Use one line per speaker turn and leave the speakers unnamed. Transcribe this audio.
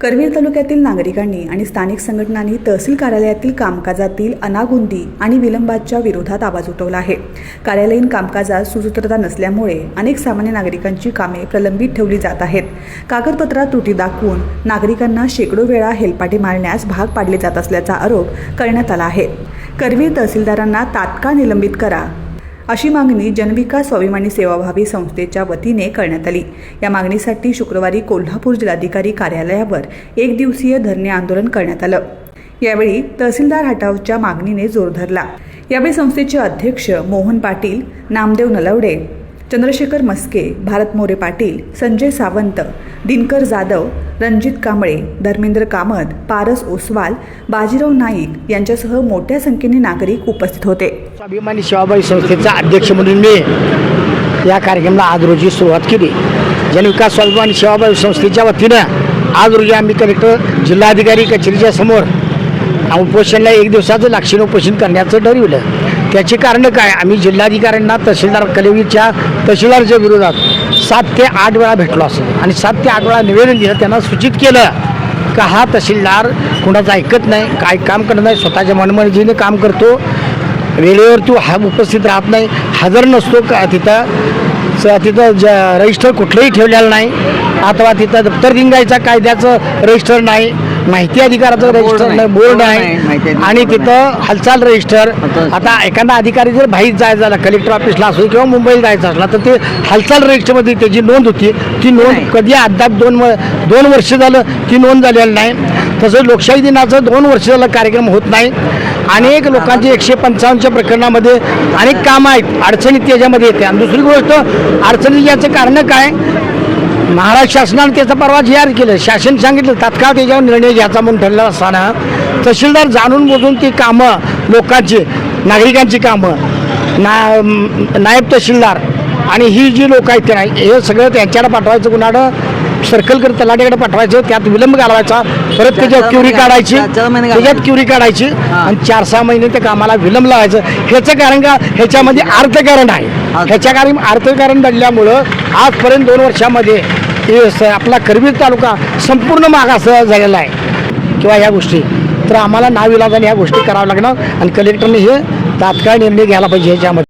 करवीर तालुक्यातील नागरिकांनी आणि स्थानिक संघटनांनी तहसील कार्यालयातील कामकाजातील अनागुंदी आणि विलंबाच्या विरोधात आवाज उठवला आहे. कार्यालयीन कामकाजात सुसूत्रता नसल्यामुळे अनेक सामान्य नागरिकांची कामे प्रलंबित ठेवली जात आहेत. कागदपत्रात त्रुटी दाखवून नागरिकांना शेकडो वेळा हेलपाटे मारण्यास भाग पाडले जात असल्याचा आरोप करण्यात आला आहे. करवीर तहसीलदारांना तात्काळ निलंबित करा अशी मागणी जनविकास स्वाभिमानी सेवाभावी संस्थेच्या वतीने करण्यात आली. या मागणीसाठी शुक्रवारी कोल्हापूर जिल्हाधिकारी कार्यालयावर एक दिवसीय धरणे आंदोलन करण्यात आलं. यावेळी तहसीलदार हटावच्या मागणीने जोर धरला. यावेळी संस्थेचे अध्यक्ष मोहन पाटील नामदेव नलवडे चंद्रशेखर मस्के भारत मोरे पाटील संजय सावंत दिनकर जाधव रणजित कांबळे धर्मेंद्र कामत पारस ओसवाल बाजीराव नाईक यांच्यासह मोठ्या संख्येने नागरिक उपस्थित होते.
स्वाभिमानी सेवाभावी संस्थेचा अध्यक्ष म्हणून मी या कार्यक्रमाला आज रोजी सुरुवात केली. जनविकास स्वाभिमानी सेवाभावी संस्थेच्या वतीनं आज रोजी आम्ही कलेक्टर जिल्हाधिकारी कचेरीच्या समोर उपोषणला एक दिवसाचं लाक्षणिक उपोषण करण्याचं ठरविलं. त्याची कारणं काय? आम्ही जिल्हाधिकाऱ्यांना तहसीलदार कलेवीच्या तहसीलदारच्या विरोधात सात ते आठ वेळा भेटलो असेल आणि सात ते आठ वेळा निवेदन दिलं त्यांना सूचित केलं का हा तहसीलदार कुणाचं ऐकत नाही काय काम करत नाही स्वतःच्या मनमर्जीने काम करतो वेळेवर तू हा उपस्थित राहत नाही हजर नसतो का तिथं तिथं ज रजिस्टर कुठलंही ठेवलेलं नाही अथवा तिथं दप्तर दिंगायचा कायद्याचं रजिस्टर नाही माहिती अधिकाराचं रजिस्टर नाही. बोर्ड आहे. आणि तिथं हालचाल रजिस्टर आता एखादा अधिकारी जर बाहेर जायचा झाला कलेक्टर ऑफिसला असो किंवा मुंबईला जायचं असला तर ते हालचाल रजिस्टरमध्ये त्याची नोंद होती. ती नोंद कधी अद्याप दोन दोन वर्ष झालं ती नोंद झालेली नाही. तसंच लोकशाही दिनाचं दोन वर्ष झालं कार्यक्रम होत नाही. अनेक लोकांची एकशे पंचावन्नच्या प्रकरणामध्ये अनेक कामं आहेत. अडचणी त्याच्यामध्ये येते. आणि दुसरी गोष्ट अडचणी याचं कारण काय? महाराष्ट्र शासनाने त्याचा परवा जाहीर केलं. शासन सांगितलं तात्काळ त्याच्यावर निर्णय घ्यायचा म्हणून ठरला असताना तहसीलदार जाणून बुजून ती कामं लोकांची नागरिकांची कामं ना नायब तहसीलदार आणि ही जी लोक आहेत ते हे सगळं त्यांच्याकडे पाठवायचं कुणाकडं? सर्कल करत तलाट्याकडे पाठवायचं त्यात विलंब घालवायचा. परत त्याच्यात क्युरी काढायची. त्याच्यात क्युरी काढायची. आणि चार सहा महिने त्या कामाला विलंब लावायचं. ह्याचं कारण का? ह्याच्यामध्ये अर्थकारण आहे. ह्याच्या कारण अर्थकारण दडल्यामुळं आजपर्यंत दोन वर्षामध्ये आपला करवीर तालुका संपूर्ण मागास झालेला आहे. किंवा ह्या गोष्टी. तर आम्हाला नाविलाजाने ह्या गोष्टी कराव्या लागणार. आणि कलेक्टरने हे तात्काळ निर्णय घ्यायला पाहिजे ह्याच्यामध्ये.